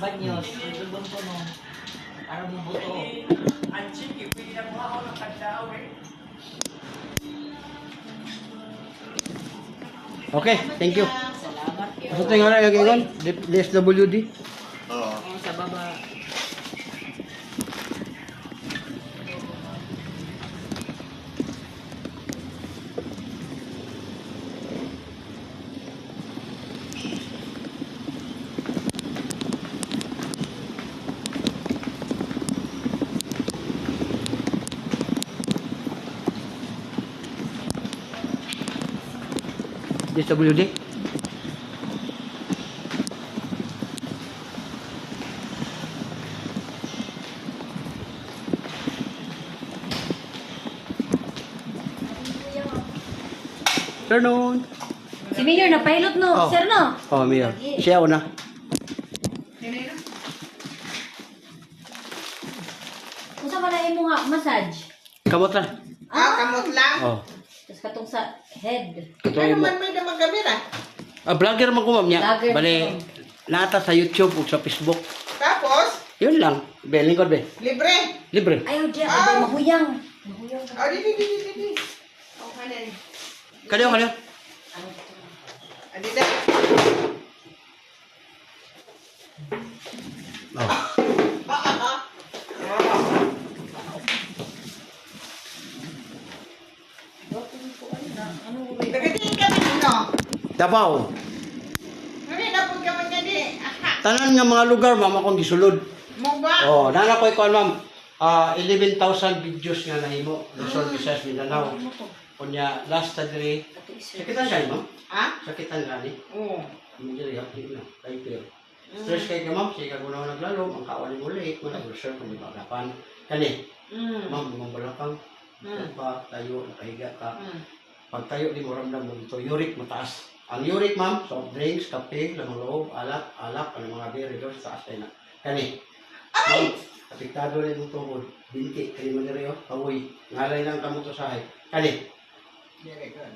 banyos. Lubon ko no. Para bubuto. Ang chiki, pinakuha ko ng kadaw eh. Okay, thank you. Salamat kayo. Asa tayo nga lagi kon? DSWD. Oo. Oh, sa baba. DSWD. Afternoon. Si Mayor na pilot no, Oh. sir no? Oh, Mayor. Siya una. Kung sa man imo nga massage. Kamot na. Ah, kamot lang. Oh. Katong sa head. Ito Ano man may damang gamit ah. Ah, vlogger man ko ma'am niya. Vlogger Bali, man. nata sa YouTube o sa Facebook. Tapos, Yun lang. Be, lingkod be. libre. Libre. Ayaw diya, Ah. ay mahuyang. Mahuyang. Oh, di, di, di, di, di, di. Oh, kanan. Kaliyo, kaliyo. Ah, di, di. Oh. Nagatingin kami no. Davao. Na po kami nga di. Tanan nga mga lugar, ma'am, akong gisulod. Mo ba? Oh, nana ko ikaw, ma'am. Ah, 11,000 videos nga nahimo. Luzon, Visayas, Mindanao. Kunya, last ta diri. Sakitan ka, ma'am? Ha? Sakitan ka ni. Oo. Hindi diri, hindi na. Kay Pierre. Stress kay ka, ma'am. Sige ka kunaw naglalo. Ang kawan mo late. Mga nag-reserve kung di magapan. Kani, Mm. ma'am, mga balakang. Mm. Pa, tayo, nakahiga ka. Mm. Pag tayo, di mo ramdam mo dito. Uric, mataas. Ang uric, ma'am, soft drinks, kape, lamang loob, alak, alak, ano mga beer, ito, sa taas tayo na. Kani, ma'am, apektado rin mo tuhod. Binti, kani mo nire, oh, kawoy. Ngalay lang ka mo to sahay. Kani, good.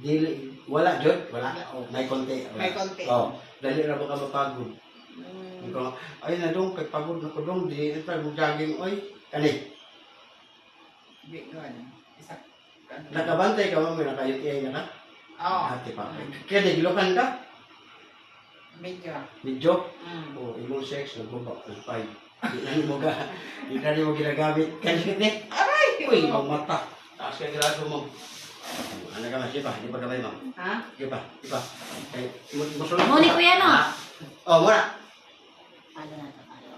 dili, wala, Jod, wala. Oh, may konti. wala. May konti. Oh, dali na ba ka mapagod? Mm. Ikaw, ay na dong, kay pagod na ko dong, di na tayo jogging, oy. Kani, Very good. Isa. Nakabantay ka mo, may naka-UTI na ka? Oo. Ate pa. Kaya nagilokan ka? Medyo. Medyo? Mm. O, imong sex, nagbaba, nagpay. Di na mo ga, di na mo ginagamit. Kasi hindi, aray! Uy, ibang mata. Taas ka grado mo. Ano ka mas, di ba? Di ba ma'am? Ha? Di ba? Di ba? Ay, mo mo sulod. Mo ni kuya, no? Ah. Oh, muna. Ano na to, ano?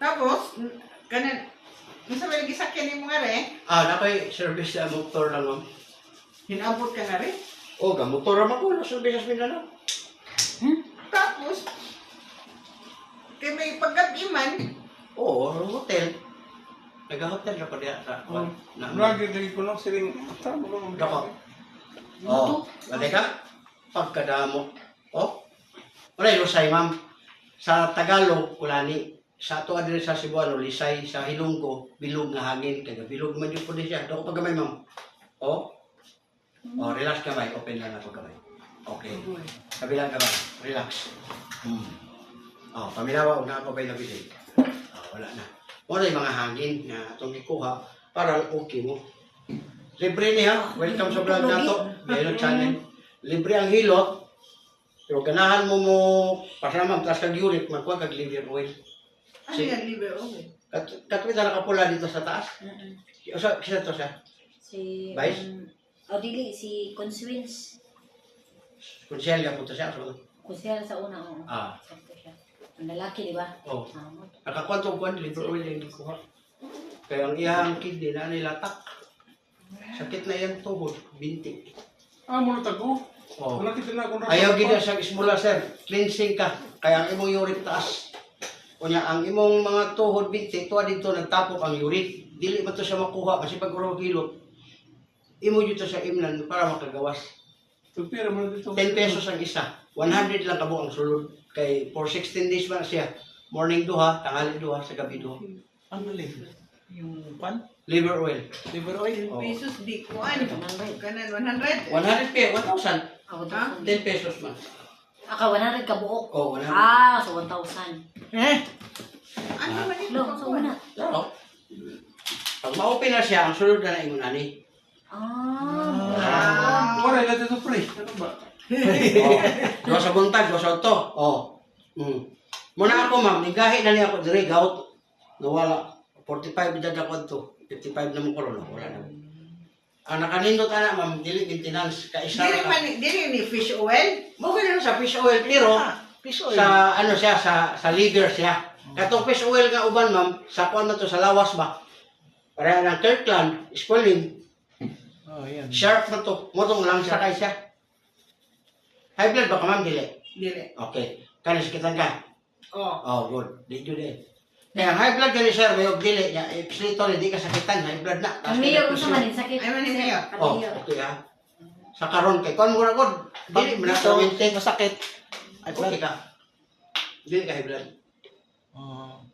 Tapos, mm, Masa may gisakyan ni mo nga rin, Ah, napay service na motor lang, ma'am. hinabot ka na rin. O, ga motor naman ko. Nasa Bisas Mindanao. Tapos, kay may paggabi man, Oo, hotel. Nag-hotel na ko diya sa... Oh, na, Lagi dari ko lang siling tama mo Dako. Oh, gani ka? Pagkadamo. Oh. Wala yung say, ma'am. Sa Tagalog, kulani. Sa ato adre sa Cebuano, lisay sa Hilonggo, bilog nga hangin. Kaya bilog man yung po siya. Dako pag gamay, ma'am. Oh. Oh, relax kamay. Open lang ako kamay. Okay. Kabilang kamay. Relax. Hmm. Oh, paminawa, una ako ba'y nabili? Oh, wala na. Wala yung mga hangin na itong ikuha. Parang okay mo. Libre niya. Welcome sa vlog na to. Yellow channel. Libre ang hilot. Pero ganahan mo mo pasama tas kag unit magkuha kag liver oil. Ano Si- yan, libre okay. Kat katwid na nakapula dito sa taas. Mm-mm. Usa kisa to siya. Si Vice? um, oh dili si Consuels. Kunsel ka punta siya. Kunsel sa una oo. ah, Sakto siya. Ang lalaki, di ba? oh. Ah, mo. Nakakwantong kwan liver oil yung kuha. Kaya ang iyang kidney na nilatak. Sakit na yan tuhod, binti. Ah, mo tago. Oh. Wala kita na kung Ayaw gina sa ismula sir, cleansing ka. Kaya ang imong uric taas. Kunya ang imong mga tuhod binti tuwa dito nagtapok ang uric. Dili man to siya makuha kasi pag uro kilot. Imo dito sa imnan para makagawas. Tupira mo dito. 10 pesos ang isa. 100 lang kabo ang sulod. Kay for 16 days man siya. Morning duha, tanghali duha, sa gabi duha. Ang galing. Yung pan. Liver oil. Liver oil. Oh. Pesos di ko, ano, kanan 100. 100 pe, 1,000. Ako Ha? 10 pesos man. Aka 100 ka buok. Oh, wala. Ah, so 1,000. Eh? Ano man ito? Lo, so una. Pero, pag ma-open na siya, ang sunod na na ingon ani. Ah. Ah. Wala na dito pre. Ano ba? Oh, do sa buntag, do sa to. Oh. Mm. Muna ako ma'am, nigahi na niya ako dire gout. Nawala. 45 dyan ako to. 55 na mo ko. Wala na. Ang nakanindot ana ma'am, dili maintenance ka isa Dili man dili ni fish oil. Mo na sa fish oil pero Ah, fish oil. sa ano siya sa sa liver siya. Katong fish oil nga uban ma'am, sa kuan na to sa lawas ba. Para ng Kirkland, Spalding, Oh, yan. sharp na to. Motong lang sa kay siya. High blood ba ka ma'am dili? Dili. Okay. Kani sakitan ka? Oh. Oh, good. Di eh. Kaya ang high blood gani sir, may dili niya. If slito hindi ka sakitan, high blood na. Ang mayor ko sa manin sakit. Ay, manin mayor. Oh, okay ha. Sa karon kay kon mura god. Dili na Dito, maintain. masakit. Ay, Okay ka. Dili ka high blood. Oh.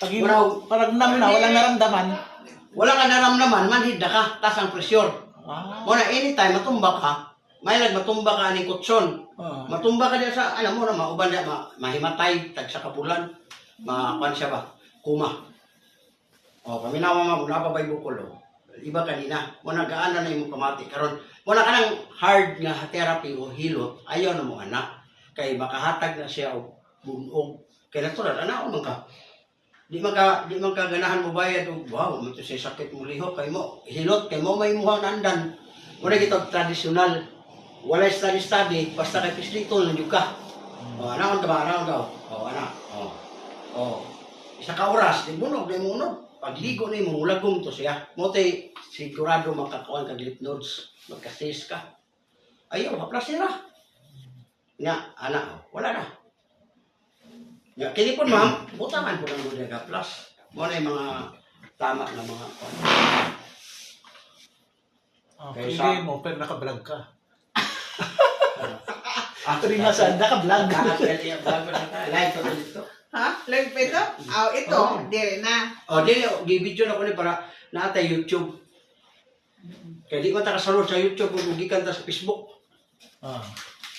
Pag parang nam na, walang naramdaman. Wala ka naramdaman, manhid na ka, tas ang presyon. Ah. Muna anytime matumba ka, may lag matumba ka aning kutson. Oh. Matumba ka diya sa alam mo na mauban diya ma, mahimatay tag sa kapulan. Makuan siya ba? Kuma. O kami na mama muna pa bay bukol o. Iba kanina, mo nagaana na imong pamati karon. Mo na kanang hard nga therapy o hilot, ayaw na mo anak. Kay makahatag na siya og bunog. Kay natural ana man ka. Di man ka di man ka ganahan mo bayad og wow, mo to siya sakit mo liho kay mo. Hilot kay mo may muhang nandan. Mo na gito tradisyonal. Wala study study, basta kay pislito lang jud ka. O ana ka ba ana ka? O ana. O. O. Isa ka oras, di bunog, di munog. Pagligo ni mo, mulagong to siya. Mo tay sigurado makakuan kag lymph nodes. Magkasis ka. Ayaw, haplas nila. Nga, ana, wala na. Nga, kini po ma'am, butangan po ng mga haplas. Mo na yung mga tama na mga kuan. Ah, Kaya pili sa- mo, pero naka-vlog ka. Nga saan, naka-vlog. Live pa to dito. Ha? Live pa ito? Ah, ito. Oo. Dili na. O, di, gi-video na ko ni para naatay YouTube. Kaya di ko ta kasalod sa YouTube kung gikan ta sa Facebook. Ah.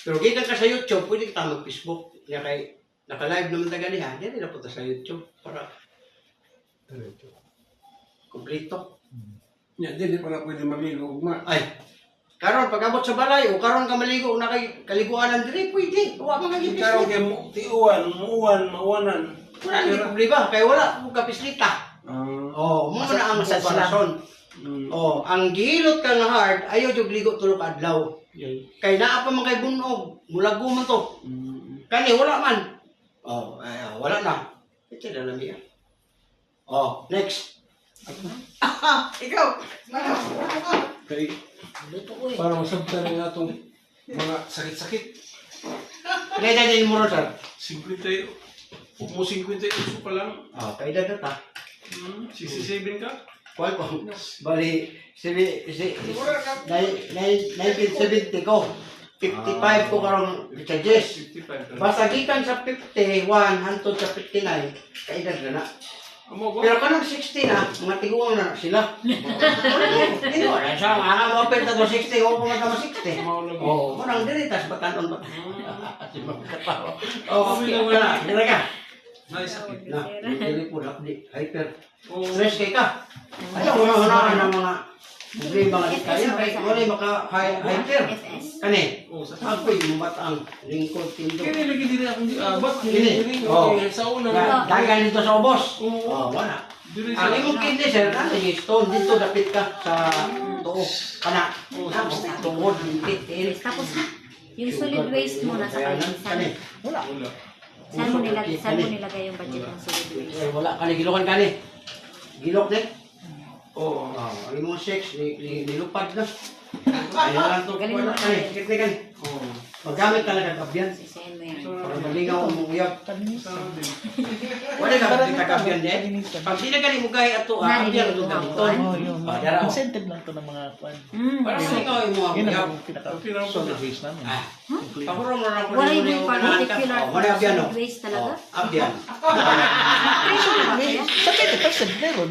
Pero gikan ka sa YouTube, pwede ka mag-Facebook. Kaya kay, naka-live naman ta ganiha, di na punta sa YouTube para Diretso. kumplito. Yan, di pala pwede maligo. Ugma. Ay, karon pag-abot sa balay, o karon ka maligo na kay kaliguanan diri, pwede. Huwag mga gibis. Ikaw kay mo, tiuan, muuan, mauanan. Wala ni problema, kay wala mo kapislita. Ah. Oh, mo na ang komparason. Mm. Oh, ang gilot ka nga hard, ayaw jud ligo tulog adlaw. Yan. Kay naa pa man kay bunog, mulago man to. Mm. Kani wala man. Oh, ay, ah, wala na. Ito na lang yan. Oh, next. Ikaw. Kay, Eh. para masabtan nga itong mga sakit-sakit. Kaya na din mo rin, sir. 50, mo 58 pa lang. Oh, kaya na ta. Hmm, 67 ka? Kuha ko. Bali, sibi, si, nai- nai- 1970 ko. 55 ko karong recharges. 55 ka. Basta gikan sa 51 hantod sa 59, kaedad na na. Pero kanang 60 na, mga tiguang na sila. Hindi mo, sa mga mo open to 60, o pumunta mo 60. Amo lagi. Oh, manang diritas batanon ba? Magkatawa. Oh, okay ka. Na, dili po na di hyper. Stress kay ka. Ayaw mo na ng mga problema nga kaya kay wala maka hy- hyper. FS. Kani, sa ako yung batang lingkod tindo. Kini lagi diri akong abot. Kini? Sa una. Na dagan dito sa ubos. Oo. Wala. Ang sa imong kidney sir, ano yung stone dito dapit ka sa tuo. Kana. Sa tungod, tiris. Tapos, yung solid waste mo kayo. nan, kani. Wala. Saan mo nilagay, saan mo nilagay yung budget ng solid waste? Wala kani gilokan kani. Gilok din. Oo. Oh, ang imong sex ni, ni nilupad na. Ayun lang to. Galing naman kani. kikti kani. Oo. Magamit talaga kabyan. Sisend mo yan. Para malingaw ang mong uyab. Sa din. Wala ka kita kabyan din. Pag sila kani mo gahi ato, ah, kabyan ito ang gamiton. Oh, yun. Ah, ko. Incentive lang to ng mga kwan. Hmm, Para malingaw ang mga Yun ang pinaka-solid waste namin. Ah, pahuro mo lang Wala yung particular Oh, wala abyan no. solid waste talaga? Oh, abyan. Sa 20% meron.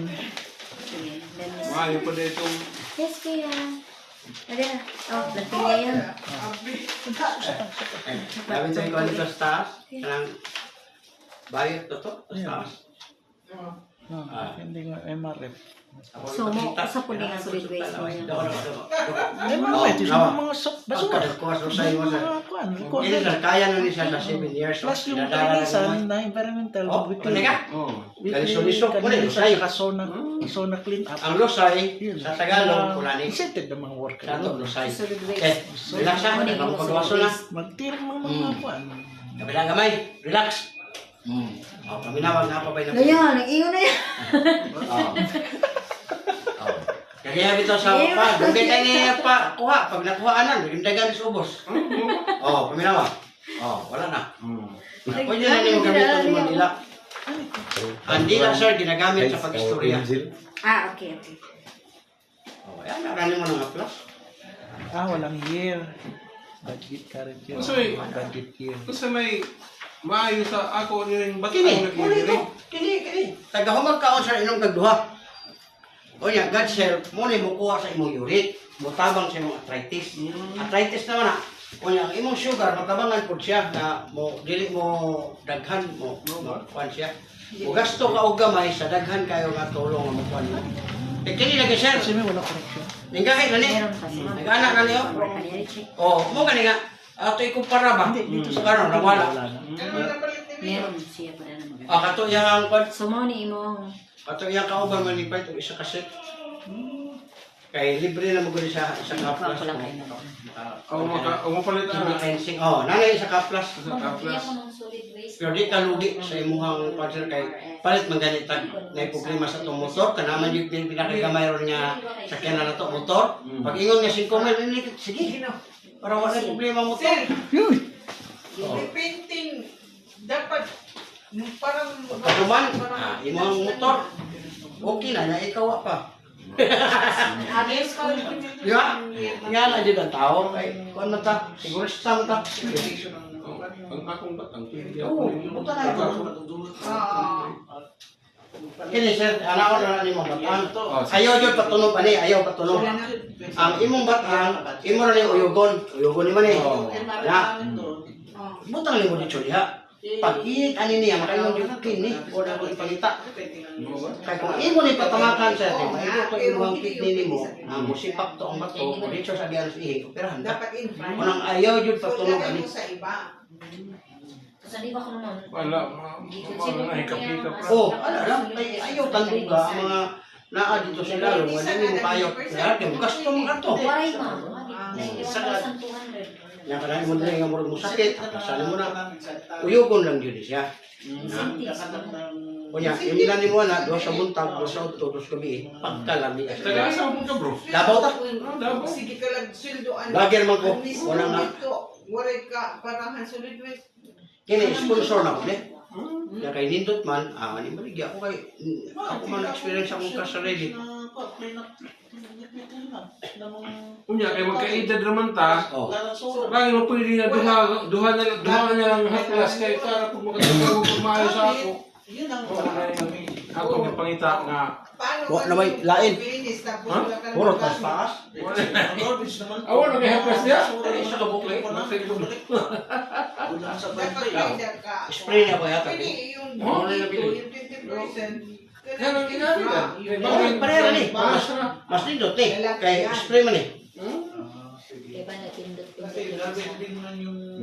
Is- Maayo pa na itong Yes, kuya. Ada na. Oh, lanting niya yan. Abi. Sabi tayo ko dito sa taas. Kanang bayot to to sa taas. Ah. Hindi nga MRF. So, mo, sa po nga solid waste mo yan. MRF, ito nawa. sa mga sok basura. Pagkadagkuha sa mo sa... Mga Hindi na, kaya na niya sa 7 years. Plus yung na kalinisan na environmental. Oh, ano ka? Oh. mo na, kalinisan, lusay. saka Sona, sona clean up. Ang lusay, Yun. sa Tagalog, kulani. Incentive ng mga worker. Sa ito, lusay. Solid waste. relax ha. Ni Ang pagwaso na. Magtirang mga mga Hmm. kuan. Kabila gamay, relax. Hmm. Oh, paminawag na pa ba na? Ngayon, nag-iyo na yan. Oh. Oh. Kaya bitaw sa pa, dugay tayo niya pa kuha. Pag nakuha anan, yung dagan sa ubos. Oh, paminawa. Oh, wala na. Pwede na niyo gamitin mo nila. Ang dila sir, ginagamit sa pag-istorya. Ah, okay, okay. Oh, yan, narani mo ng aplas. Ah, walang year. Budget current year. May- Budget year. Kasi may maayo sa ako yung ba't Kini, ako nag-iiri? Kini, kini. Tagahumag kaon sa inyong kagduha. O niya, God muna mo kuha sa imong uric. Mutabang sa imong arthritis. Arthritis naman na. O niya, ang imong sugar, matabangan po siya na mo, dili mo daghan mo, mo kuhan siya. O gasto ka og gamay sa daghan kayo nga tulong nga mo kuhan mo. Eh, kini lagi sir. Kasi may wala connection. Ninggahin na ni. Nag-anak na niyo. Check. O, mo gani nga. Ato ikumpara ba? Dito Sa karon, nawala. Ni Mio? Meron siya pa na naman. Ah, kato yang kuhan. So, mo ni imong Ato iya kauban man ni Pai isa ka set. Kay libre na mo gud sa isa ka ikaw plus. ko lang kayo na. Ako maka, ako Hindi na. fencing. Oh, nanay isa ka plus. Sa kaplas. Pero di ka lugi sa imuhang partner kay palit tag na problema sa tong motor kanaman yung pin pinakagamay ron nga sakyan na to motor. Pag ingon nga 5 mil ini sige. Para wala problema mo to. Sir, Yun! Yung painting, dapat yung parang... Pagduman, ah, imong motor. Okay na na ikaw pa. Ba? Nga na dyan ang tao. Kay, kuan man ta, siguro sa ta. Ang akong batang Oo, puta na ito. Ah, Kini sir, ana ko na ni mo batang. Ayaw jud patunog ani, ayaw patunog. na. Ang imong batang, imo na ni uyugon. Uyugon ni man eh. Na, Oh. butang ni mo dito diha. Pag iit ani niya, makaingon jud kini, wala ko ipangita. Kay kung imo ni patamakan sa atin, maigo ko imong kidney nimo, ang musipak to ang bato, o dito sa sa ihi, operahan front. Unang ayaw patunog lagay ani. mo sa iba. Sa di ba ko naman? Wala, ma- ma- mga hikap-hikap na. Oh, ano lang, ay ayaw tanduga ang mga naa dito sa lalo, wala ni mo kayo. Kaya mo gasto mo ato. Why, ma'am? Sagad. 91,200. Yang kadang mo dili nga murag mo sakit, kasali mo na. Uyugon lang yun siya. Incentives. Kunya, yung nila ni mo na, doon sa buntag, doon sa auto, doon sa gabi, pagkalami. Taga-asa mo ka bro? Labaw ta. Sige ka lang, sweldoan. Lager man ko, wala nga. Waray ka, parang solid waste. Kini, sponsor na ko, ne? Kaya kay Nindot man, ah, ni ako kay, ako man experience akong kasarili. Unya, kay magkaedad naman ta. Oh, Lagi mo pwede nga duha, duha na lang, duha na lang haplas kay para kung makatulog kung maayo sa ako. Yun ang na ako yung pangita nga. Paano Wa na may lain. Ha? na puro magamit? tas-taas. Awan na kay haplas niya. Isa ka bukli. Dapat kaida ka. Spray niya ba yata? Nabili. yung 20%. Kaya nang ginamit ka. Oh, pareha ni. Mas na. Mas Nindot ni, kay spray man eh. Kaya ba natindot ko?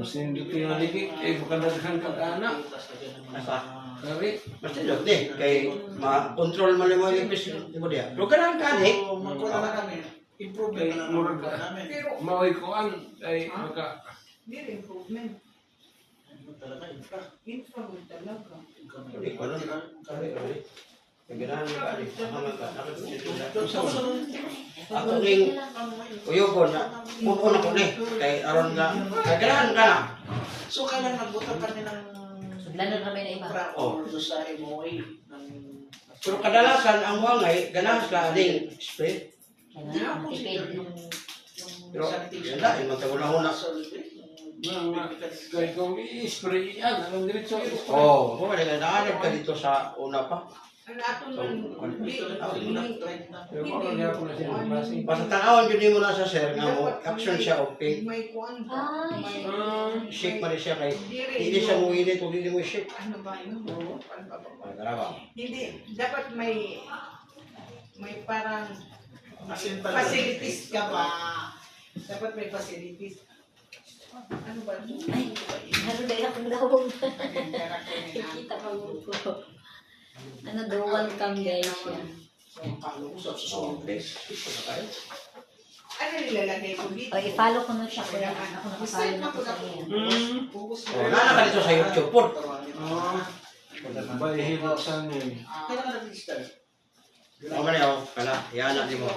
Mas hindi ko yung haligi. Eh, baka daghan ka anak. Asa? Kari. Mas Nindot ni, kay ma-control man mo yung ipis mo diya. Pero ganang ka ni, Kay murag. Pero, Maoy ko an. Ay, maka. hindi improvement. Improvement talaga. Hindi ko alam. Kay ganang ni. Ako ring uyugon na, puno na ko ni, kay aron nga, kay ganang ka na. So, kailan nagbuta pa rin ng Sudlan na kami na iba. Oh. sa MOA ng Pero kadalasan ang wangay, ganahan ka spray. Kaya nga, tipid. Pero, yan na, yung mataguna-una. Mga kay kung i-spray yan. Anong diretso? Oo, oh, kung wala ka naalag ka dito sa una pa. Klase. Basta tanawon yun mo na sa sir nga mo action siya okay. May kuwan Ay, May, Ah, Shake pa rin siya kay hindi siya mo o hindi mo shake. Ano ba yun? Ano ba Hindi, dapat may may parang facilities ka ba? Dapat may facilities. Ano ba? ay, ano na akong gawin? Ang Ano, dual cam guys yan. Ano nilalagay ko dito? O, i-follow ko na siya kuya. Ako nakafollow na ko sa iyo. Hmm. Focus Oh, nana ka dito sa YouTube po. Ah, bahihilot sa niya. eh. Ako man yaw, kana, yan na mo.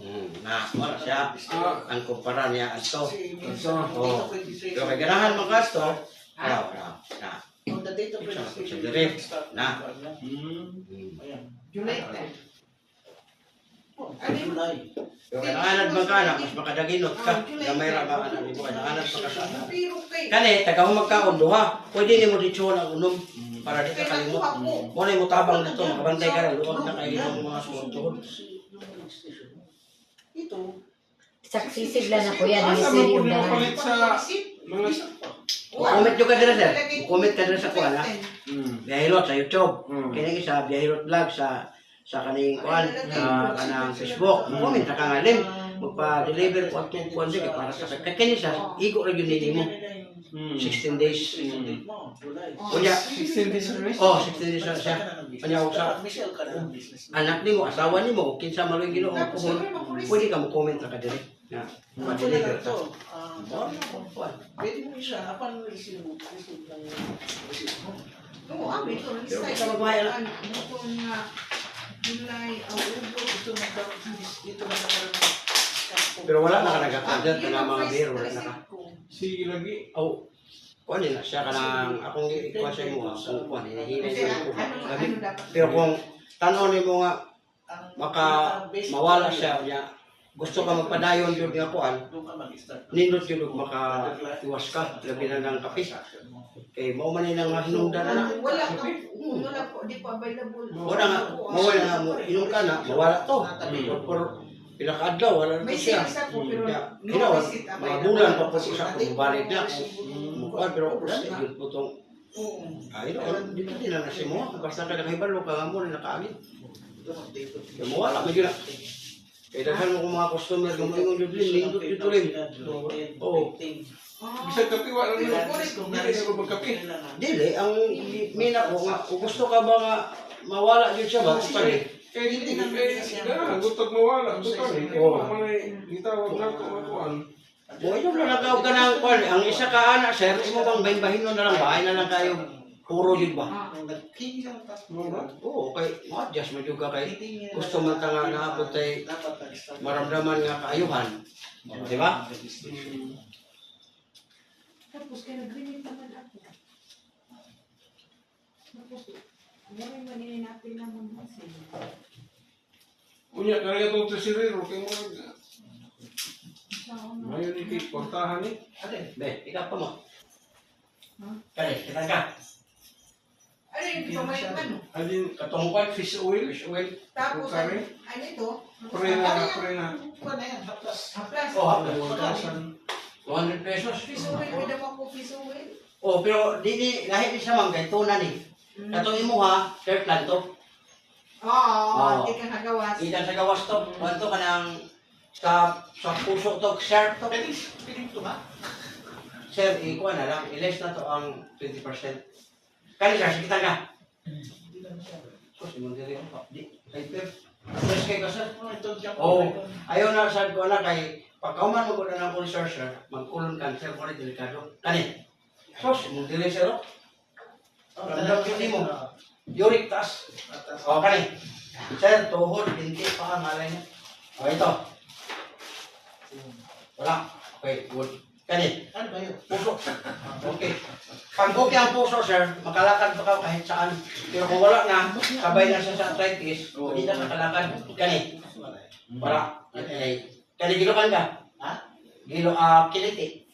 Hmm, na, wala siya. Ang kumpara niya ato. asa. Oh, pero kay ganahan mo kasto. Wala, wala. Na, siya dire. Na. Hmm. Hmm. July 10. Ano yun? Pero kay nanganad man ka na, mas makadaginot ka. Ba na, di mo kay nanganad pa ka sa ana. Pero kay... Kani, taga magkaon duha. Pwede ni mo dito ang unom para di ka kalimot. ko. Mo na mo tabang dito, makabantay ka na luwag na kay ng mga sumunod. Saksisig lang na kuya. Asa Dili mo po mga... Comment nyo ka dira sir. Comment ka dira sa kuha na. Hmm. Biyahilot sa YouTube. Hmm. Kini sa Biyahilot Vlog sa sa kaning kuan sa kanang Facebook. Comment ka nga lim. Magpa-deliver ko atong kuan di para sa kay kini sa igo ra gyud nini mo. Hmm. 16 days. Unya, 16 days oh 16 days na siya. Unya og sa anak nimo, asawa nimo, kinsa maloy Ginoo ang. Pwede ka mo comment ra ka diri. Na, ma-deliver ka. Oh, kuan. Oo, ah, ito. Pero Lista basta magmahal. Ano ito nga? July, August. Pero wala na ka nagka-content na mga beer, wala na ka. Sige lagi. Oh, kuan na siya kanang akong ikuha sa imo, kung kuan hinahimo Kasi sa ano, ko. Pero kung tanaw nimo nga maka mawala siya niya gusto ka magpadayon yun nga kuan nindot yun ug maka iwas ka labi na ng kape kay mao man nang hinungdan na Wala ka. Wala po. Di po available. wala nga mawala nga mo inom ka na mawala to por pila ka adlaw wala na siya receipt mga bulan pa po siya kung balik na mukha pero yun po tong Oo. ay no dito din na si mo basta ka nakahibalo ka nga mo na nakaagit kaya mawala medyo na kaya dahil mo kung mga customer kung mga yung din lindot dito rin oo. Bisag kape, wala na yun. Hindi na ko magkape. dili ang mina ko nga kung gusto ka ba nga mawala yun siya ba totally Eh, hindi na eh, gutog mawala. Gutog eh. Oo. Manay, gitawag na ito, makuan. mo ito na nagaw ka ng kwan ang isa ka ana sir imo bang bahin bahin na lang bahay na lang kayo puro yun ba Oo, kay ma-adjust mo juga kay gusto man ta nga naabot tay maramdaman nga kaayuhan. Di ba? Tapos kaya nag-remit naman ako. Tapos, Ngayon maninin natin naman kasi. Unya, kaya itong tesirero, kaya mo nag... Ngayon ikit, portahan eh. Be, ikaw pa mo. Kani, kita ka. Ano yung di pa may ano? Alin, Katong kwan, fish oil, fish oil. Tapos, Kare? ano ito? prena, prena. Haplas. Oh, haplas. Pagkasan. 200 pesos. Piso oil, pwede mo ako piso oil. Oh, pero di di lahi di siya man kay tuna ni. Katong imo ha, shirt lang to. Oo, Oo. hindi ka nagawas. Ida sa gawas to. Kanto ka nang sa sa puso to shirt to. Sir, ikuha na lang. Iles na to ang 20%. Kani sir, sige ka. So, si Mondiri ko. Di, kay. Yes, kay ka sir. Oh, ayaw na sad ko na kay pagkauman mo ko na ng ulcer sir, magkulon cancer ko rin delikado. Kani? So, si Mondiri sir. oh. Ramdam yun mo. Uric taas. O, kani. Sir, tuhod, binti pa ang alay niya. O, ito. Wala. Okay, good. Kani. Puso. Okay. Pag okay ang puso, sir, makalakad pa ka kahit saan. Pero kung wala na, sabay na siya sa arthritis, hindi na makalakad. Kani. Wala. Okay. Kani, gilukan ka? Ha? Gilo, ah, kiliti.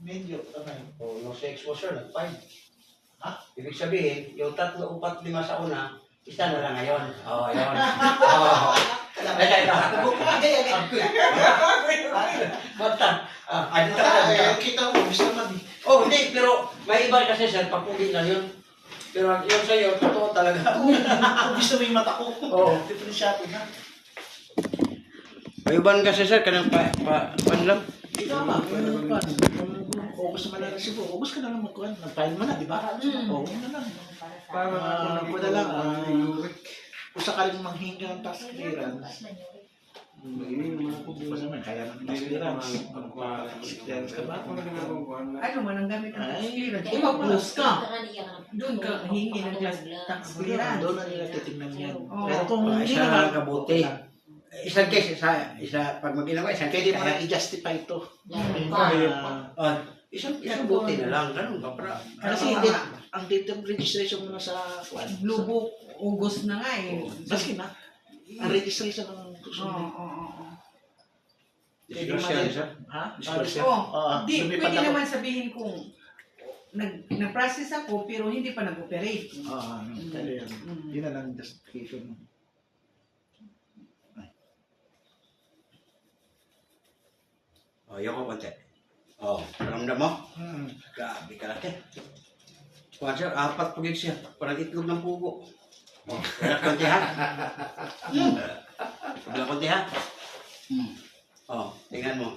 Medyo, kamay. O, no sa exposure, nag-five. Ha? Ibig sabihin, yung tatlo, upat, lima sa una, isa na lang ngayon. Oo, oh, yun. Oo. Ito, ito. Bata. Ah, ah, dito ka lang. kita mo, gusto naman eh. Oh, hindi, pero may iba kasi sir, papugi lang yun. Pero yun sa'yo, totoo talaga. Kung gusto mo yung mata ko. Oo. Diferensyado na. May iban kasi sir, kanang pa, pa, pan lang. Ikaw ba? Kung August naman lang Cebu. August ka na lang magkuhan. Nag-file mo na, di ba? Oo, na lang. Para Ah, ano wala lang, ah. Yurik. Kung sakaling manghingi ng tax clearance, Ano man ang gamit ng tax Ay, clearance? Eh, mag-plus ka. Doon Doon ka hingi ng tax clearance. Doon na nila titignan yan. Pero kung Ah, hindi lang kabuti. Isang case, isa, isa, pag mag-ginawa, isang case na kaya. i-justify ito. Kaya pa. Ah, isang, isang buti na lang, ganun? Para, Kasi hindi, ang date of registration mo na sa Book, August na nga eh. Maski na. Ang registration ng Oo, oo, oo. Disgrasya, sir. Ha? Disgrasya. Oh, Ah, di, lumipad pwede ako. naman sabihin kung nag, nag-process ako pero hindi pa nag-operate. Ah, ano, kaya yan. Mm. Yun na lang justification. Oh, yung ko konti. Oh, ramdam mo? Hmm. Grabe ka laki. Sir, apat pugig siya. Parang itlog ng pugo. Oh, wala konti ha? Wala konti ha? Hmm. Oh, tingnan mo.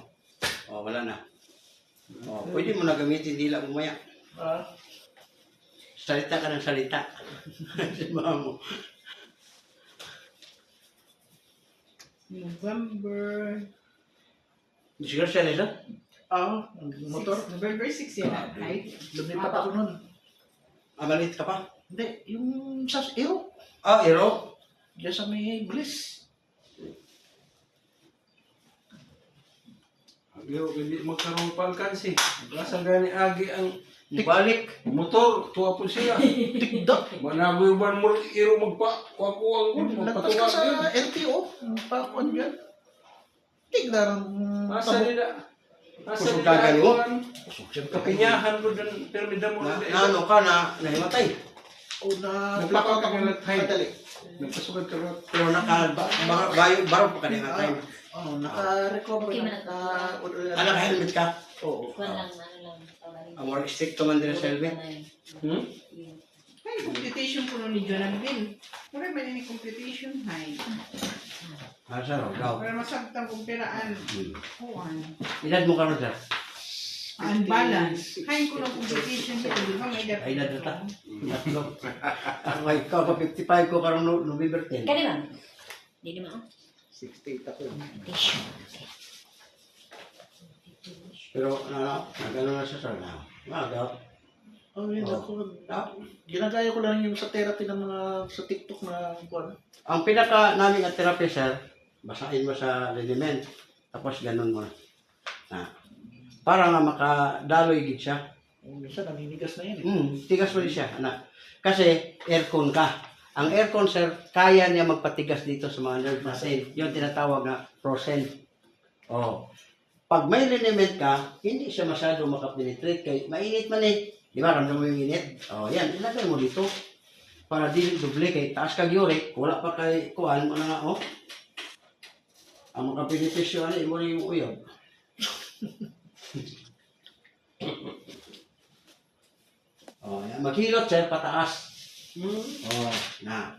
Oh, wala na. Oh, pwede mo na gamitin dila umaya. Ah, Salita ka ng salita. Si mo. November... Siguro siya nito? ah, ang motor. Six- November 6 yan. Right? Lumipat ako nun. Ah, malit ka pa? Hindi, yung sa Aero. Ah, iro? Diyan sa may Bliss. Yo, hindi magkaroon pa ang kansi. Asa gani agi ang Balik. motor, tuwa po siya. Tikdak. Managuyuban mo iro magpa kuwakuwang mo, Nagpas ka magpatuwa sa. LTO. Pakuan dyan. Tignan. Asa nila? Asa Kusog nila kagan mo? ang kapinyahan mo dun, pero may damo Na, ano ka na, nahimatay. O na Nagpapakot nagpapakot time. Nagpasugat ka na. Pero naka, ba, ba, bayo, baro pa ka na nga tayo. Oh, naka-recover Okay, na. naka- Ah, naka-helmet ka? Oo. Kuwan lang, ano lang. Ang more stricto man din sa helmet. Hmm? Ay, computation po ni Jonathan Bill. Wala man ini computation. Hay. Ah, sir, daw. Para masagtang kung peraan. Hmm. Kuan. Edad mo ka rin, sir? Unbalance. Hay ko ng computation dito. Di ba may Ay, edad na ta. Tatlo. Ako ay, ikaw ka 55 ko karong no- November 10. Kani ba? Hindi naman ako. 68 ako. Pero, ano, nagano na siya, sir, na. Maga. Oh, yun Oh. ako. Ah, ginagaya ko lang yung sa therapy ng mga sa TikTok na kuwan. Ang pinaka namin at therapy, sir, basahin mo sa liniment. Tapos ganun mo na. Na. Para nga makadaloy gid siya. Minsan naninigas na yan eh. Hmm, tigas rin siya, anak. Kasi aircon ka. Ang aircon, sir, kaya niya magpatigas dito sa mga nerve natin. Yung tinatawag na frozen. Oh. Pag may liniment ka, hindi siya masyado makapenetrate kay mainit man eh. Di ba, ramdam mo yung init? Oh, yan, ilagay mo dito. Para di doble kay taas kag uric, wala pa kay kuan mo na nga, oh. Ang makabenepisyo, ano, mo rin yung uyab. oh, yan. Maghilot, sir, pataas. Oh, na.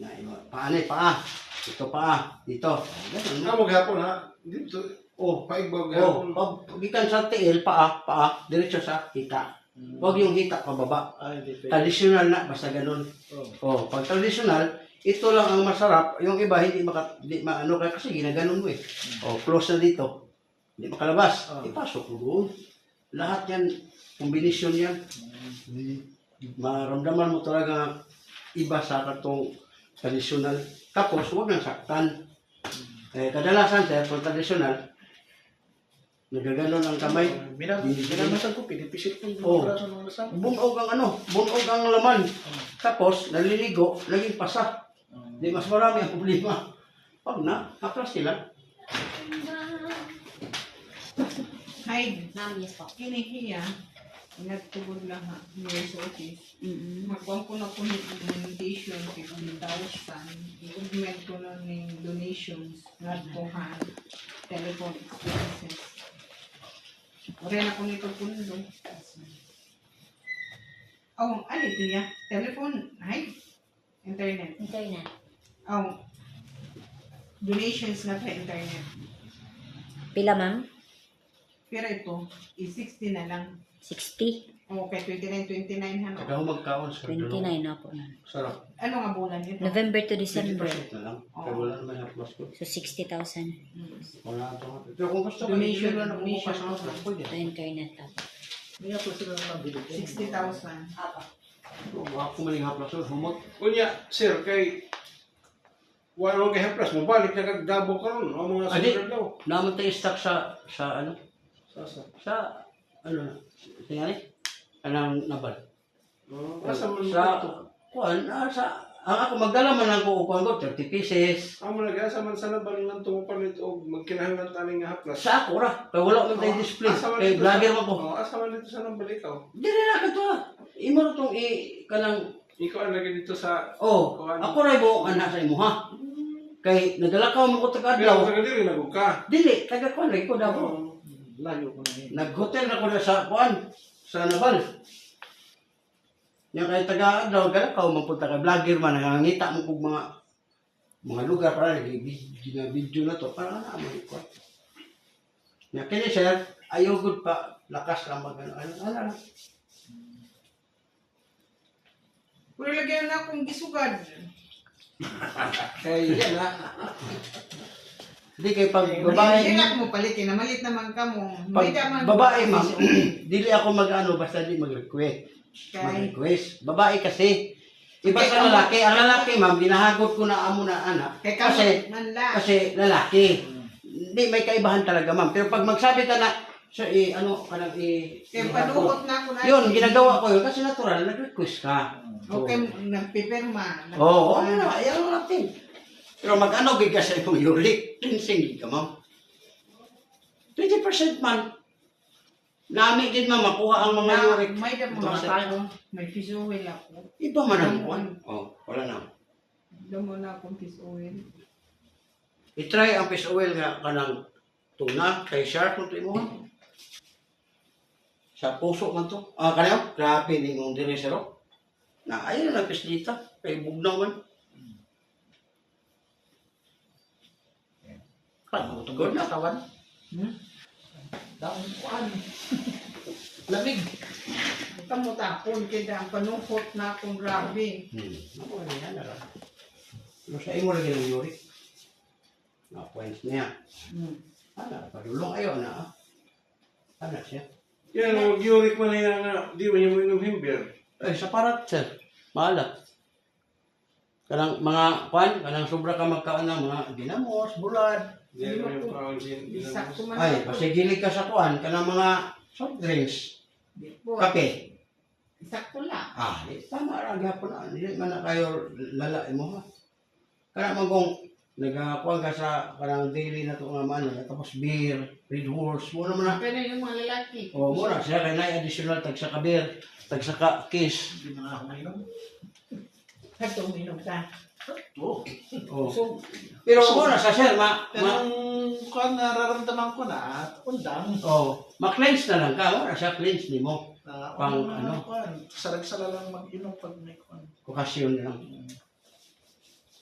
Na, imo. Paano eh, paa. Ito paa. Dito. Oh, ganun. Nga maghapon ha. Dito, Oh, paigbaw oh, gahapon. pag gikan sa tiil, paa, paa, diretso sa hita. Huwag yung hita pababa. Ah, hindi pwede. Traditional na, basta ganun. Oh. Oh, pag traditional, ito lang ang masarap. Yung iba, hindi maka, hindi maano ka kasi ginaganon mo eh. Oh, close na dito. Hindi makalabas. Oh. Ipasok mo doon. Lahat yan, kombinasyon yan. Maramdaman mo talaga iba sa katong traditional. Tapos, huwag nang saktan. Eh, kadalasan, sir, kung traditional, nagaganon ang kamay. Minam, minamasan ko, pinipisit ko yung Oh. braso ng lasang. Bunog ang ano, bunog ang laman. Tapos, naliligo, naging pasa. Di mas marami ang problema. Pag na, aklas sila. Hay. Ma'am, yes po. Kinihiya. Nagtugod lang ha, years office. Mm-mm. Magkuhan ko na po ng implementation, 50,000. I-augment ko na ng donations, nagkuhan, telephone expenses. Wala na ko nito pundo. Oh, ano ito ya? Telephone, ay, internet. Internet. Oh, donations na sa internet. Pila, ma'am? Pero ito, is 60 na lang. 60? Okay, 29, 29 ano. Taga magkaon sa 29 na po na. Sarap. Ano nga bulan ito? November to December. 20% na lang. Kaya wala naman yung plus ko. So, 60,000 Wala ito. Pero kung gusto mo, Donation, na lang donation. sa internet. ah. Hindi po sila nabili. 60,000. Ako maling haplas ko, humot. Unya, sir, kay wala kay haplas mo balik na kagdabo karon ang mga Adi. susunod daw. Naman tayo stuck sa, sa ano, Sasa. sa, ano na, tingnan anong nabal. Oh, asa man Sa, sa kuan, ah, sa, ang ako magdala man lang ko, kuan ko, 30 pieces. Amo na asa man sa nabal nang tumupalit og magkinahanglan tani nga haplas. Sa ako ra, kaya wala man tayo display. Asa man Kaya dito vlogger sa- mo ko. Oh, asa man dito sa nabal ikaw. Dili na ka to ah. Imo na itong i, kanang, Ikaw ang lagi dito sa oh, ako ra mo, anak sa imo ha. Kay, nadala ka mo ko Pero taga-adlaw. taga diri nagug ka. Dili, taga-kuan, lagi ko daw. Layo ko na yun. Nag-hotel na ko na sa kuan, sa Naval. Yung kay taga daw ka ka mapunta ka vlogger man nangangita mo kog mga mga lugar para nag video, na to para na mo ko. Ya kini sir, ayaw gud pa lakas lang mag ano ano ano. Pero lagyan na akong gisugad. Kay yan ha. Hindi kay pag babae Hindi na mo palitin, namalit naman ka mo. pag babae ma'am, dili ako mag-ano basta di mag-request. Kay, Mag-request. Babae kasi Iba sa lalaki, ang lalaki ma'am, binahagot ko na amo na anak. kay Kasi, kasi lalaki. Hindi, may kaibahan talaga ma'am. Pero pag magsabi ka na, so, eh, ano, kanang i... Kaya paduhot na ako na. Yun, ginagawa ko yun kasi natural, nag-request ka. Okay, nagpipirma. Oo, oh, ano, ayaw lang natin. Pero mag-ano, bigay sa itong yurik, cleansing ka ma'am. 20% man. Nami din ma'am, makuha ang mga Na, yurik. may damo na tayo. May fish oil ako. Iba man ang kuwan. Oh, wala na. Damo na akong fish oil. I-try ang fish oil nga kanang tuna, kay shark kung imo. Sa puso man to. Ah, kanayo, grabe ni mong dire sa ro. Na ayun na dita, kay bugnaw man. Ito Good na. katawan? Hmm? Daon kuan. Lamig. Kamu tapon, kaya ang panungkot na akong grabe. Hmm. Ako na yan na. Pero sa imo lagi ng yuri. Na points niya. Hmm. Ana, padulong ayo na. Ana siya. Yan ang yurik man na yan nga di man yung inom himber. Eh, sa parat, sir. Maalat. Kanang mga kwan, kanang sobra ka magkaan ng mga dinamos, bulad. Man Ay, ako. kasi gilig ka sa kwan, kanang mga soft drinks, kape. Sakto lang. Ah, di, tama ra gyapon na. Dili man na kayo lala mo ha. Kana magong nagakuan ka sa kanang daily na to nga ano, tapos beer, red horse, mo naman na. Kaya na yung mga lalaki. O, mo na siya kay na additional tag sa kabir, tag sa kiss. Hindi na nga ako mainom. Kato uminom ka. Oo. Oh. So, Pero mo na sa sir, ma, ma Pero kung nararamdaman ko na, at undang, oh, ma-cleanse na lang ka, na siya cleanse ni mo. na Pang ano, ano? kuan, sarag-sala lang mag-inom pag may kuan. Okasyon na lang.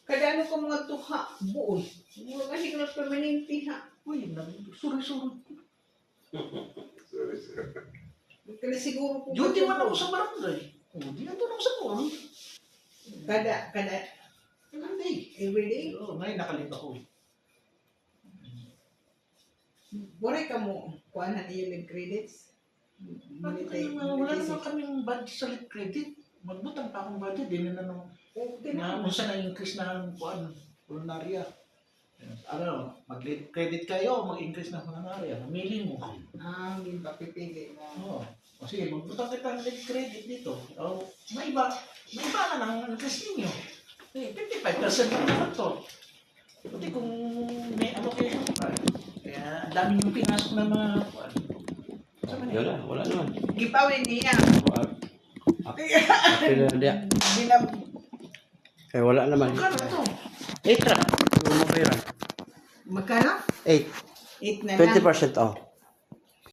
kada ano ko mga tuha, buoy. Mga higlot permanente ha. Uy, nag-suri-suri. Kaya siguro ko. Duty man ako sa barangay. O, di na ako sa mall. Kada, kada, Hindi. everyday. Oo, ngayon nakalit ako. Bore ka mo, kuha na niyo ng credits. Ano kayo, wala naman kaming budget sa lit credit. Magbutang pa akong budget, din na nung Okay na na. kung saan na-increase na ang kuan, kulunarya. Ano, mag-lit credit kayo, mag-increase na kulunarya. Namili mo. Ah, hindi pa pipili na. Oo. Kasi magbutang kita ng lit credit dito. O, may iba, iba na ng ninyo. Eh, 55% lang naman to. Pati kung may allocation pa. Kaya, ang dami yung pinasok na mga. Wala, wala naman. Gipawin niya. Pero dia. Binab... Eh, wala naman. Magkano ito? 8 ra. Ano mo pera? Magkano? 8. 8 na lang. 20% off.